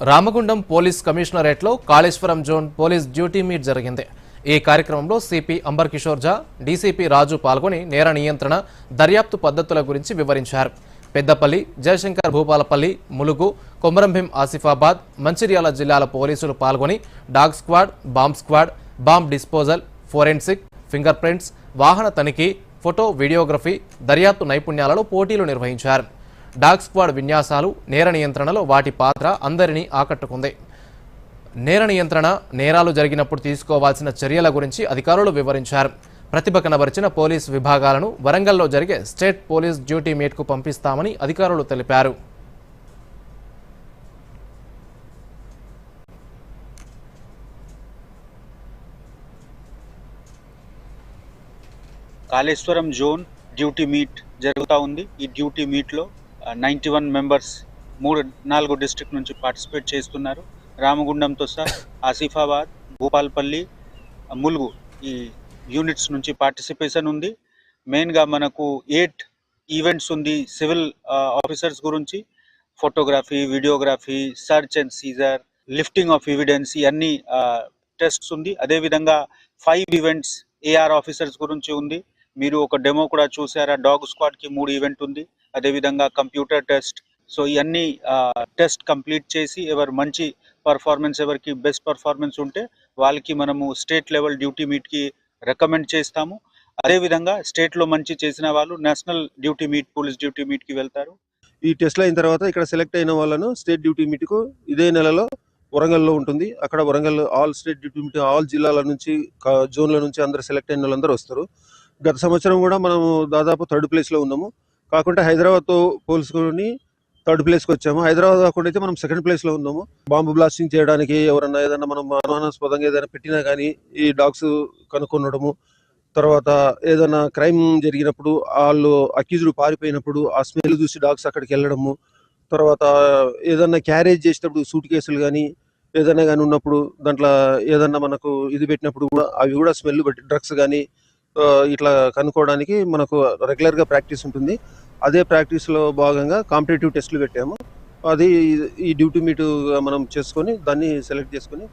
Ramagundam police కమిషనరేట్లో Kaleshwaram zone police duty meet జరిగింది. ఈ కార్యక్రమంలో సిపి అంబర్ కిషోర్ ఝా డీసీపీ రాజు పాల్గొని నేర నియంత్రణ దర్యాప్తు పద్ధతుల గురించి వివరించారు. పెద్దపల్లి జయశంకర్ భూపాలపల్లి ములుగు కొమరంభీం ఆసిఫాబాద్ మంచిర్యాల జిల్లాల పోలీసులు పాల్గొని dog squad bomb squad bomb disposal forensic finger prints వాహన తనిఖీ ఫోటో వీడియోగ్రఫీ దర్యాప్తు నైపుణ్యాలలో పోటీలు నిర్వహించారు. డాగ్ స్క్వాడ్ విన్యాసాలు నేర నియంత్రణలో వాటి పాత్ర అందరినీ ఆకట్టుకుంది. నేర నియంత్రణ నేరాలు జరిగినప్పుడు తీసుకోవాల్సిన చర్యల గురించి అధికారులు వివరించారు. ప్రతిభ కనబరిచిన పోలీస్ విభాగాలను వరంగల్లో జరిగే స్టేట్ పోలీస్ డ్యూటీ మీట్కు పంపిస్తామని అధికారులు తెలిపారు. కాళేశ్వరం జోన్ డ్యూటీ మీట్ జరుగుతూ ఉంది. ఈ డ్యూటీ మీట్లో నైంటీ వన్ మెంబర్స్ మూడు నాలుగు డిస్ట్రిక్ట్ నుంచి పార్టిసిపేట్ చేస్తున్నారు. రామగుండంతో సహా ఆసిఫాబాద్ భూపాల్పల్లి ములుగు ఈ యూనిట్స్ నుంచి పార్టిసిపేషన్ ఉంది. మెయిన్గా మనకు ఎయిట్ ఈవెంట్స్ ఉంది. సివిల్ ఆఫీసర్స్ గురించి photography videography search and seizure lifting of evidence ఇవన్నీ టెస్ట్స్ ఉంది. అదేవిధంగా ఫైవ్ ఈవెంట్స్ ఏఆర్ ఆఫీసర్స్ గురించి ఉంది. మీరు ఒక డెమో కూడా చూసారా? డాగ్ స్క్వాడ్కి మూడు ఈవెంట్ ఉంది. అదేవిధంగా కంప్యూటర్ టెస్ట్ సో ఇవన్నీ టెస్ట్ కంప్లీట్ చేసి ఎవరు మంచి పర్ఫార్మెన్స్ ఎవరికి బెస్ట్ పర్ఫార్మెన్స్ ఉంటే వాళ్ళకి మనము స్టేట్ లెవెల్ డ్యూటీ మీట్కి రికమెండ్ చేస్తాము. అదేవిధంగా స్టేట్లో మంచి చేసిన వాళ్ళు national duty meet police duty మీట్కి వెళ్తారు. ఈ టెస్ట్లు అయిన తర్వాత ఇక్కడ సెలెక్ట్ అయిన వాళ్ళను స్టేట్ డ్యూటీ మీట్కు ఇదే నెలలో వరంగల్లో ఉంటుంది. అక్కడ Warangal all state duty meet all జిల్లాల నుంచి జోన్ల నుంచి అందరు సెలెక్ట్ అయిన వాళ్ళందరూ వస్తారు. గత సంవత్సరం కూడా మనము దాదాపు థర్డ్ ప్లేస్లో ఉన్నాము. కాకుండా హైదరాబాద్తో పోల్చుకొని థర్డ్ ప్లేస్కి వచ్చాము. హైదరాబాద్ కాకుండా అయితే మనం సెకండ్ ప్లేస్లో ఉన్నాము. బాంబు బ్లాస్టింగ్ చేయడానికి ఎవరన్నా ఏదైనా మనం అనుమానాస్పదంగా ఏదైనా పెట్టినా కానీ ఈ డాగ్స్ కనుక్కొనడము తర్వాత ఏదైనా క్రైమ్ జరిగినప్పుడు వాళ్ళు అక్యూజ్డ్ పారిపోయినప్పుడు ఆ స్మెల్ చూసి డాగ్స్ అక్కడికి వెళ్ళడము తర్వాత ఏదన్నా క్యారేజ్ చేసేటప్పుడు సూట్ కేసులు కానీ ఏదైనా కానీ ఉన్నప్పుడు దాంట్లో ఏదన్నా మనకు ఇది పెట్టినప్పుడు కూడా అవి కూడా స్మెల్ బట్టి డ్రగ్స్ కానీ ఇట్లా కనుక్కోవడానికి మనకు రెగ్యులర్గా ప్రాక్టీస్ ఉంటుంది. అదే ప్రాక్టీస్లో భాగంగా కాంపిటేటివ్ టెస్టులు పెట్టాము. అది ఈ డ్యూటీ మీట్ మనం చేసుకొని దాన్ని సెలెక్ట్ చేసుకొని